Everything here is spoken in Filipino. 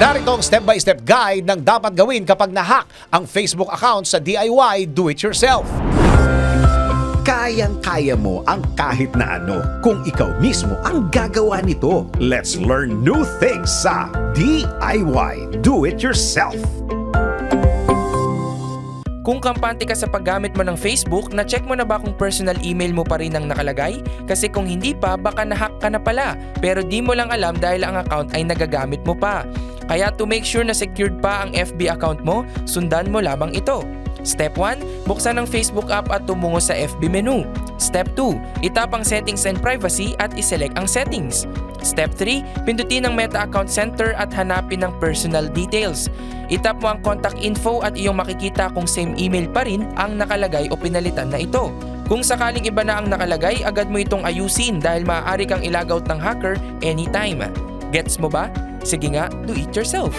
Narito ang step-by-step guide ng dapat gawin kapag nahack ang Facebook account sa DIY Do-It-Yourself. Kayang-kaya mo ang kahit na ano kung ikaw mismo ang gagawa nito. Let's learn new things sa DIY Do It Yourself. Kung kampante ka sa paggamit mo ng Facebook, na-check mo na ba kung personal email mo pa rin ang nakalagay? Kasi kung hindi pa, baka nahack ka na pala. Pero di mo lang alam dahil ang account ay nagagamit mo pa. Kaya to make sure na secured pa ang FB account mo, sundan mo lamang ito. Step 1, buksan ang Facebook app at tumungo sa FB menu. Step 2, itap ang settings and privacy at iselect ang settings. Step 3, pindutin ang Meta Account Center at hanapin ang personal details. Itap mo ang contact info at iyong makikita kung same email pa rin ang nakalagay o pinalitan na ito. Kung sakaling iba na ang nakalagay, agad mo itong ayusin dahil maaari kang ilagaut ng hacker anytime. Gets mo ba? Sige nga, do it yourself.